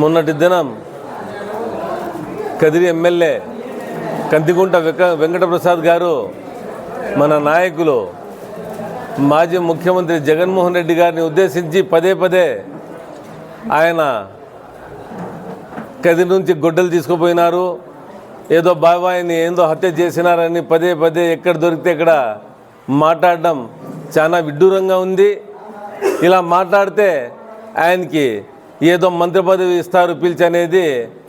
మొన్నటి దినం కదిరి ఎమ్మెల్యే కందిగుంట వెంక వెంకటప్రసాద్ గారు మన నాయకులు మాజీ ముఖ్యమంత్రి జగన్మోహన్ రెడ్డి గారిని ఉద్దేశించి పదే పదే ఆయన కదిరి నుంచి గొడ్డలు తీసుకుపోయినారు. ఏదో బాబాయిని ఏందో హత్య చేసినారని పదే పదే ఎక్కడ దొరికితే ఇక్కడ మాట్లాడడం చాలా విడ్డూరంగా ఉంది. ఇలా మాట్లాడితే ఆయనకి ఏదో మంత్రి పదవి ఇస్తారు పిలిచి అనేది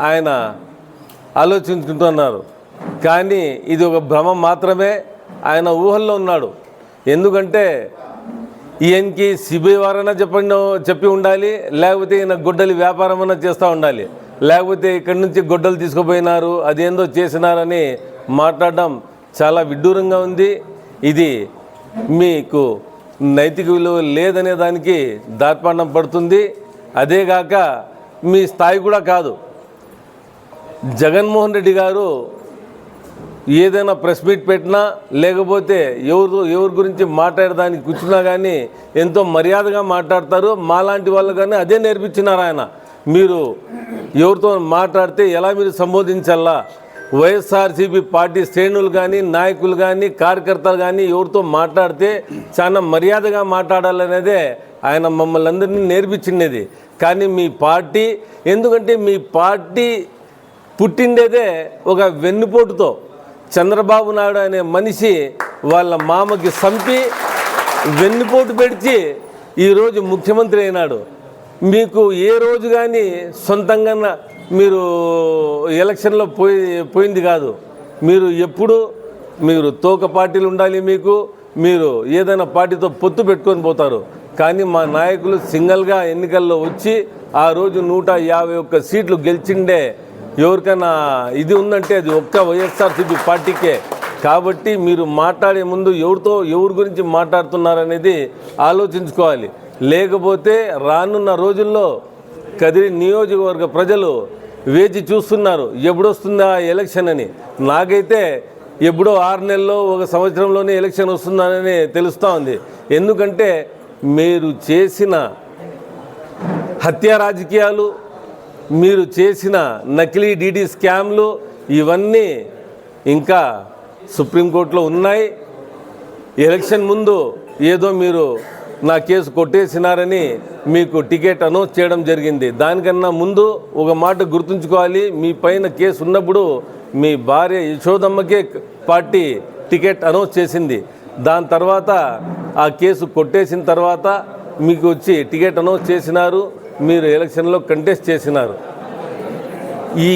ఆయన ఆలోచించుకుంటున్నారు. కానీ ఇది ఒక భ్రమ మాత్రమే ఆయన ఊహల్లో ఉన్నాడు. ఎందుకంటే ఈయనకి సిబిఐ వారైనా చెప్పండి చెప్పి ఉండాలి లేకపోతే ఈయన గొడ్డలి వ్యాపారం అన్నా చేస్తూ ఉండాలి. లేకపోతే ఇక్కడి నుంచి గొడ్డలు తీసుకుపోయినారు అదేందో చేసినారని మాట్లాడడం చాలా విడ్డూరంగా ఉంది. ఇది మీకు నైతిక విలువ లేదనే దానికి దార్పాండం పడుతుంది. అదేగాక మీ స్థాయి కూడా కాదు. జగన్మోహన్ రెడ్డి గారు ఏదైనా ప్రెస్ మీట్ పెట్టినా లేకపోతే ఎవరు ఎవరి గురించి మాట్లాడడానికి కూర్చున్నా కానీ ఎంతో మర్యాదగా మాట్లాడతారు. మాలాంటి వాళ్ళు కానీ అదే నేర్పించినారు ఆయన. మీరు ఎవరితో మాట్లాడితే ఎలా మీరు సంబోధించాలా వైఎస్ఆర్సీపీ పార్టీ శ్రేణులు కానీ నాయకులు కానీ కార్యకర్తలు కానీ ఎవరితో మాట్లాడితే చాలా మర్యాదగా మాట్లాడాలనేదే ఆయన మమ్మల్ని అందరినీ నేర్పించినది కానీ మీ పార్టీ ఎందుకంటే మీ పార్టీ పుట్టిండేదే ఒక వెన్నుపోటుతో. చంద్రబాబు నాయుడు అనే మనిషి వాళ్ళ మామకి సంపి వెన్నుపోటు పెడిచి ఈరోజు ముఖ్యమంత్రి అయినాడు. మీకు ఏ రోజు కానీ సొంతంగా మీరు ఎలక్షన్లో పోయి పోయింది కాదు. మీరు ఎప్పుడు మీరు తోక పార్టీలు ఉండాలి మీకు మీరు ఏదైనా పార్టీతో పొత్తు పెట్టుకొని పోతారు. కానీ మా నాయకులు సింగల్గా ఎన్నికల్లో వచ్చి ఆ రోజు నూట యాభై ఒక్క సీట్లు గెలిచిండే. ఎవరికైనా ఇది ఉందంటే అది ఒక్క వైఎస్ఆర్సీపీ పార్టీకే. కాబట్టి మీరు మాట్లాడే ముందు ఎవరితో ఎవరి గురించి మాట్లాడుతున్నారనేది ఆలోచించుకోవాలి. లేకపోతే రానున్న రోజుల్లో కదిరి నియోజకవర్గ ప్రజలు వేచి చూస్తున్నారు ఎప్పుడొస్తుందా ఎలక్షన్ అని. నాకైతే ఎప్పుడో ఆరు నెలల్లో ఒక సంవత్సరంలోనే ఎలక్షన్ వస్తుందని తెలుస్తూ ఉంది. ఎందుకంటే మీరు చేసిన హత్య రాజకీయాలు మీరు చేసిన నకిలీ డీడీ స్కామ్లు ఇవన్నీ ఇంకా సుప్రీంకోర్టులో ఉన్నాయి. ఎలక్షన్ ముందు ఏదో మీరు నా కేసు కొట్టేసినారని మీకు టికెట్ అనౌన్స్ చేయడం జరిగింది. దానికన్నా ముందు ఒక మాట గుర్తుంచుకోవాలి. మీ పైన కేసు ఉన్నప్పుడు మీ భార్య యశోదమ్మకే పార్టీ టికెట్ అనౌన్స్ చేసింది. దాని తర్వాత ఆ కేసు కొట్టేసిన తర్వాత మీకు వచ్చి టికెట్ అనౌన్స్ చేసినారు మీరు ఎలక్షన్లో కంటెస్ట్ చేసినారు. ఈ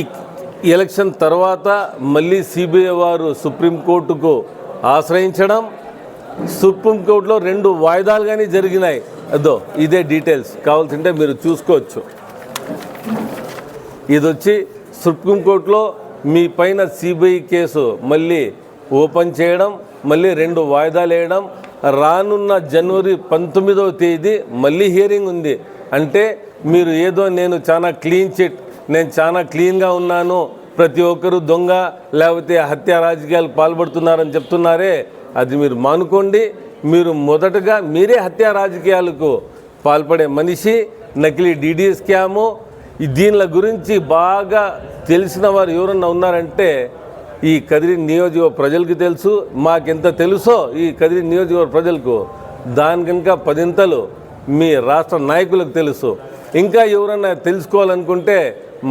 ఎలక్షన్ తర్వాత మళ్ళీ సిబిఐ వారు సుప్రీంకోర్టుకు ఆశ్రయించడం సుప్రీంకోర్టులో రెండు వాయిదాలు కానీ జరిగినాయి. అదో ఇదే డీటెయిల్స్ కావాల్సింటే మీరు చూసుకోవచ్చు. ఇది వచ్చి సుప్రీంకోర్టులో మీ పైన సిబిఐ కేసు మళ్ళీ ఓపెన్ చేయడం మళ్ళీ రెండు వాయిదాలు వేయడం. రానున్న జనవరి పంతొమ్మిదవ తేదీ మళ్ళీ హియరింగ్ ఉంది. అంటే మీరు ఏదో నేను చాలా క్లీన్ చిట్ నేను చాలా క్లీన్గా ఉన్నాను ప్రతి ఒక్కరు దొంగ లేకపోతే హత్య రాజకీయాలు పాల్పడుతున్నారని చెప్తున్నారే అది మీరు మానుకోండి. మీరు మొదటగా మీరే హత్య రాజకీయాలకు పాల్పడే మనిషి నకిలీ డీడీ స్కాము దీనిల గురించి బాగా తెలిసిన వారు ఎవరన్నా ఉన్నారంటే ఈ కదిరి నియోజకవర్గ ప్రజలకు తెలుసు మాకెంత తెలుసో ఈ కదిరి నియోజకవర్గ ప్రజలకు దాని కనుక పదింతలు మీ రాష్ట్ర నాయకులకు తెలుసు. ఇంకా ఎవరన్నా తెలుసుకోవాలనుకుంటే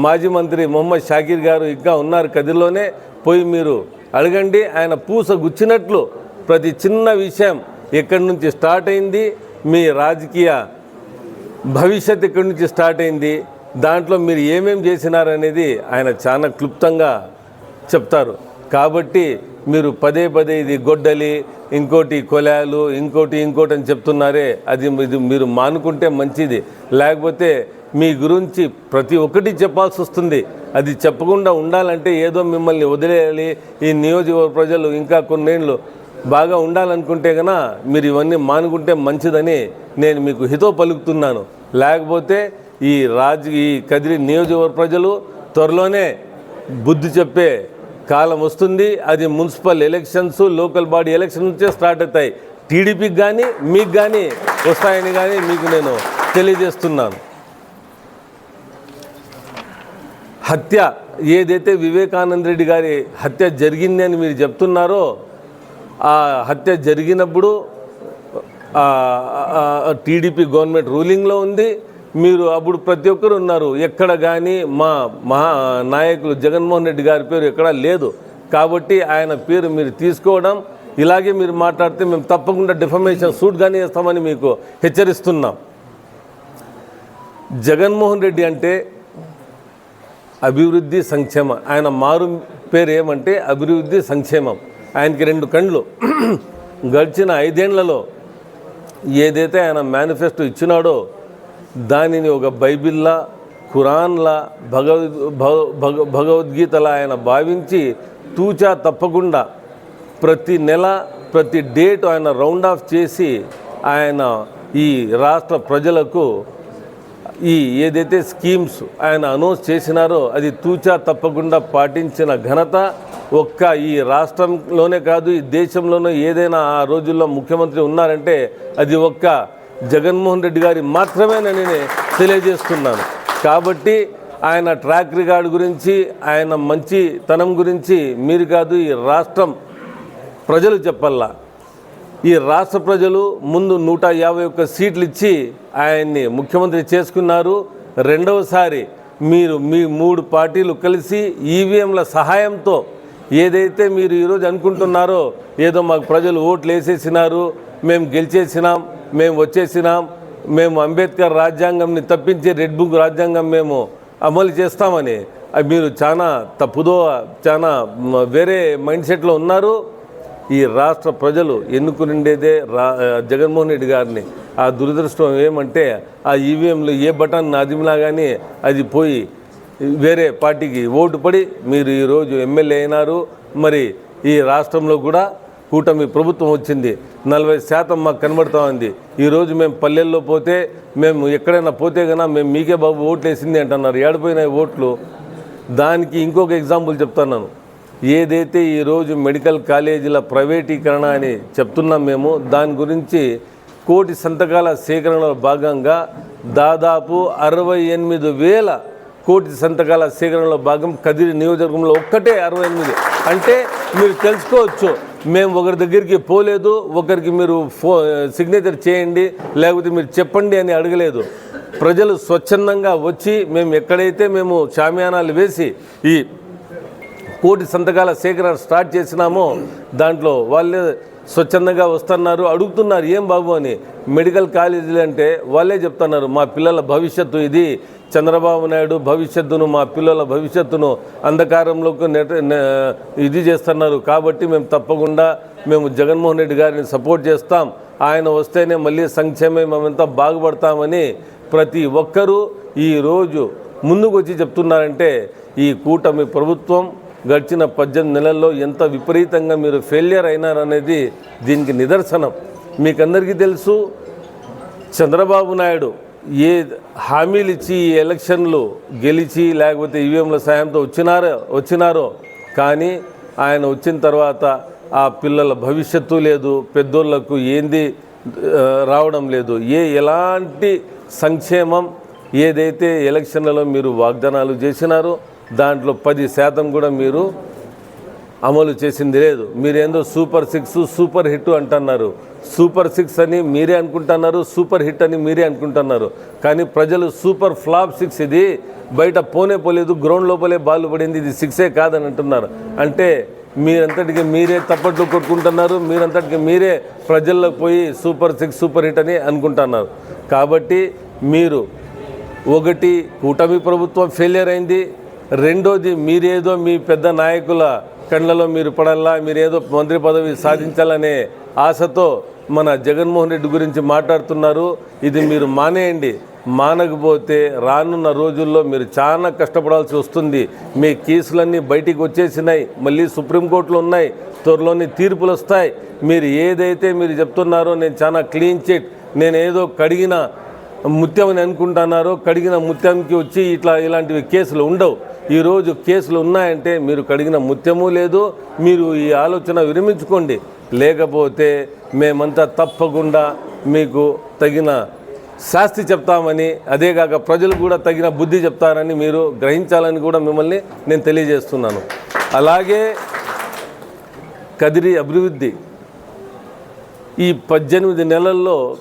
మాజీ మంత్రి మొహమ్మద్ షాకీర్ గారు ఇంకా ఉన్నారు కదిరిలోనే. పోయి మీరు అడగండి ఆయన పూస గుచ్చినట్లు ప్రతి చిన్న విషయం ఎక్కడి నుంచి స్టార్ట్ అయింది మీ రాజకీయ భవిష్యత్ ఇక్కడి నుంచి స్టార్ట్ అయింది దాంట్లో మీరు ఏమేం చేసినారనేది ఆయన చాలా క్లుప్తంగా చెప్తారు. కాబట్టి మీరు పదే పదే ఇది గొడ్డలి ఇంకోటి కొలాలు ఇంకోటి ఇంకోటి అని చెప్తున్నారే అది ఇది మీరు మానుకుంటే మంచిది. లేకపోతే మీ గురించి ప్రతి ఒక్కటి చెప్పాల్సి వస్తుంది. అది చెప్పకుండా ఉండాలంటే ఏదో మిమ్మల్ని వదిలేయాలి. ఈ నియోజకవర్గ ప్రజలు ఇంకా కొన్నేళ్ళు బాగా ఉండాలనుకుంటే కనుక మీరు ఇవన్నీ మానుకుంటే మంచిదని నేను మీకు హితో పలుకుతున్నాను. లేకపోతే ఈ రాజ ఈ కదిరి నియోజకవర్గ ప్రజలు త్వరలోనే బుద్ధి చెప్పే కాలం వస్తుంది అది municipal elections local body election నుంచే స్టార్ట్ అవుతాయి. టీడీపీకి కానీ మీకు కానీ వస్తాయని కానీ మీకు నేను తెలియజేస్తున్నాను. హత్య ఏదైతే వివేకానంద రెడ్డి గారి హత్య జరిగింది అని మీరు చెప్తున్నారో ఆ హత్య జరిగినప్పుడు టీడీపీ గవర్నమెంట్ రూలింగ్లో ఉంది. మీరు అప్పుడు ప్రతి ఒక్కరు ఉన్నారు. ఎక్కడ కానీ మా మహా నాయకులు జగన్మోహన్ రెడ్డి గారి పేరు ఎక్కడా లేదు. కాబట్టి ఆయన పేరు మీరు తీసుకోవడం ఇలాగే మీరు మాట్లాడితే మేము తప్పకుండా డిఫమేషన్ సూట్ కానీ వేస్తామని మీకు హెచ్చరిస్తున్నాం. జగన్మోహన్ రెడ్డి అంటే అభివృద్ధి సంక్షేమ. ఆయన మారు పేరు ఏమంటే అభివృద్ధి సంక్షేమం. ఆయనకి రెండు కండ్లు గడిచిన ఐదేళ్ళలో ఏదైతే ఆయన మేనిఫెస్టో ఇచ్చినాడో దానిని ఒక బైబిల్లా ఖురాన్లా భగవద్ భగ- భగ- భగవద్గీతలా ఆయన భావించి తూచా తప్పకుండా ప్రతి నెల ప్రతి డేట్ ఆయన రౌండ్ ఆఫ్ చేసి ఆయన ఈ రాష్ట్ర ప్రజలకు ఈ ఏదైతే స్కీమ్స్ ఆయన అనౌన్స్ చేసినారో అది తూచా తప్పకుండా పాటించిన ఘనత ఒక్క ఈ రాష్ట్రంలోనే కాదు ఈ దేశంలోనూ ఏదైనా ఆ రోజుల్లో ముఖ్యమంత్రి ఉన్నారంటే అది ఒక్క జగన్మోహన్ రెడ్డి గారి మాత్రమేనని నేను తెలియజేస్తున్నాను. కాబట్టి ఆయన ట్రాక్ రికార్డు గురించి ఆయన మంచితనం గురించి మీరు కాదు ఈ రాష్ట్రం ప్రజలు చెప్పల్లా. ఈ రాష్ట్ర ప్రజలు ముందు నూట యాభై ఒక్క సీట్లు ఇచ్చి ఆయన్ని ముఖ్యమంత్రి చేసుకున్నారు. రెండవసారి మీరు మీ మూడు పార్టీలు కలిసి ఈవీఎంల సహాయంతో ఏదైతే మీరు ఈరోజు అనుకుంటున్నారో ఏదో మాకు ప్రజలు ఓట్లు వేసేసినారు మేము గెలిచేసినాం మేము వచ్చేసినాం మేము అంబేద్కర్ రాజ్యాంగంని తప్పించి రెడ్ బుక్ రాజ్యాంగం మేము అమలు చేస్తామని. అది మీరు చాలా తప్పుదో చాలా వేరే మైండ్ సెట్లో ఉన్నారు. ఈ రాష్ట్ర ప్రజలు ఎన్నుకునిండేదే రా జగన్మోహన్ రెడ్డి గారిని. ఆ దురదృష్టం ఏమంటే ఆ ఈవీఎంలో ఏ బటన్ నాదిమినా కానీ అది పోయి వేరే పార్టీకి ఓటు పడి మీరు ఈరోజు ఎమ్మెల్యే అయినారు. మరి ఈ రాష్ట్రంలో కూడా కూటమి ప్రభుత్వం వచ్చింది నలభై శాతం మాకు కనబడతా ఉంది. ఈరోజు మేము పల్లెల్లో పోతే మేము ఎక్కడైనా పోతే కన్నా మేము మీకే బాబు ఓట్లు వేసింది అంటున్నారు. ఏడిపోయినాయి ఓట్లు. దానికి ఇంకొక ఎగ్జాంపుల్ చెప్తున్నాను. ఏదైతే ఈరోజు మెడికల్ కాలేజీల ప్రైవేటీకరణ అని చెప్తున్నాం మేము దాని గురించి కోటి సంతకాల సేకరణలో భాగంగా దాదాపు అరవై ఎనిమిది వేల కోటి సంతకాల సేకరణలో భాగం కదిరి నియోజకవర్గంలో ఒక్కటే అరవై ఎనిమిది. అంటే మీరు తెలుసుకోవచ్చు మేము ఒకరి దగ్గరికి పోలేదు ఒకరికి మీరు ఫో సిగ్నేచర్ చేయండి లేకపోతే మీరు చెప్పండి అని అడగలేదు. ప్రజలు స్వచ్ఛందంగా వచ్చి మేము ఎక్కడైతే మేము షామియానాలు వేసి ఈ కోటి సంతకాల సేకరణ స్టార్ట్ చేసినామో దాంట్లో వాళ్ళే స్వచ్ఛందంగా వస్తున్నారు అడుగుతున్నారు ఏం బాబు అని మెడికల్ కాలేజీలు అంటే వాళ్ళే చెప్తున్నారు మా పిల్లల భవిష్యత్తు ఇది చంద్రబాబు నాయుడు భవిష్యత్తును మా పిల్లల భవిష్యత్తును అంధకారంలోకి నెట ఇది చేస్తున్నారు. కాబట్టి మేము తప్పకుండా మేము జగన్మోహన్ రెడ్డి గారిని సపోర్ట్ చేస్తాం. ఆయన వస్తేనే మళ్ళీ సంక్షేమం మేమంతా బాగుపడతామని ప్రతి ఒక్కరూ ఈరోజు ముందుకు వచ్చి చెప్తున్నారంటే ఈ కూటమి ప్రభుత్వం గడిచిన పద్దెనిమిది నెలల్లో ఎంత విపరీతంగా మీరు ఫెయిలియర్ అయినారనేది దీనికి నిదర్శనం. మీకందరికీ తెలుసు చంద్రబాబు నాయుడు ఏ హామీలు ఇచ్చి ఈ ఎలక్షన్లు గెలిచి లేకపోతే ఈవీఎంల సాయంతో వచ్చినారో వచ్చినారో కానీ ఆయన వచ్చిన తర్వాత ఆ పిల్లల భవిష్యత్తు లేదు పెద్దోళ్ళకు ఏంది రావడం లేదు. ఏ ఎలాంటి సంక్షేమం ఏదైతే ఎలక్షన్లలో మీరు వాగ్దానాలు చేసినారో దాంట్లో పది శాతం కూడా మీరు అమలు చేసింది లేదు. మీరేందో సూపర్ సిక్స్ సూపర్ హిట్ అంటున్నారు. సూపర్ సిక్స్ అని మీరే అనుకుంటున్నారు సూపర్ హిట్ అని మీరే అనుకుంటున్నారు. కానీ ప్రజలు సూపర్ ఫ్లాప్ సిక్స్ ఇది. బయట పోనే పోలేదు గ్రౌండ్ లోపలే బాల్ పడింది ఇది సిక్సే కాదని అంటున్నారు. అంటే మీరంతటికి మీరే తప్పట్లు కొట్టుకుంటున్నారు మీరంతటికి మీరే ప్రజల్లో పోయి సూపర్ సిక్స్ సూపర్ హిట్ అని అనుకుంటున్నారు. కాబట్టి మీరు ఒకటి కూటమి ప్రభుత్వం ఫెయిలియర్ అయింది. రెండోది మీరేదో మీ పెద్ద నాయకుల కళ్ళలో మీరు పడల్లా మీరేదో మంత్రి పదవి సాధించాలనే ఆశతో మన జగన్మోహన్ రెడ్డి గురించి మాట్లాడుతున్నారు. ఇది మీరు మానేయండి. మానకపోతే రానున్న రోజుల్లో మీరు చాలా కష్టపడాల్సి వస్తుంది. మీ కేసులన్నీ బయటికి వచ్చేసినాయి. మళ్ళీ సుప్రీంకోర్టులో ఉన్నాయి. త్వరలోని తీర్పులు వస్తాయి. మీరు ఏదైతే మీరు చెప్తున్నారో నేను చాలా క్లీన్ చిట్ నేను ఏదో కడిగిన ముత్యం అని అనుకుంటున్నారో కడిగిన ముత్యంకి వచ్చి ఇట్లా ఇలాంటివి కేసులు ఉండవు. ఈరోజు కేసులు ఉన్నాయంటే మీరు కడిగిన ముత్యము లేదు మీరు ఈ ఆలోచన విరమించుకోండి. లేకపోతే మేమంతా తప్పకుండా మీకు తగిన శాస్తి చెప్తామని అదేగాక ప్రజలు కూడా తగిన బుద్ధి చెప్తారని మీరు గ్రహించాలని కూడా మిమ్మల్ని నేను తెలియజేస్తున్నాను. అలాగే కదిరి అభివృద్ధి. ఈ పద్దెనిమిది నెలల్లో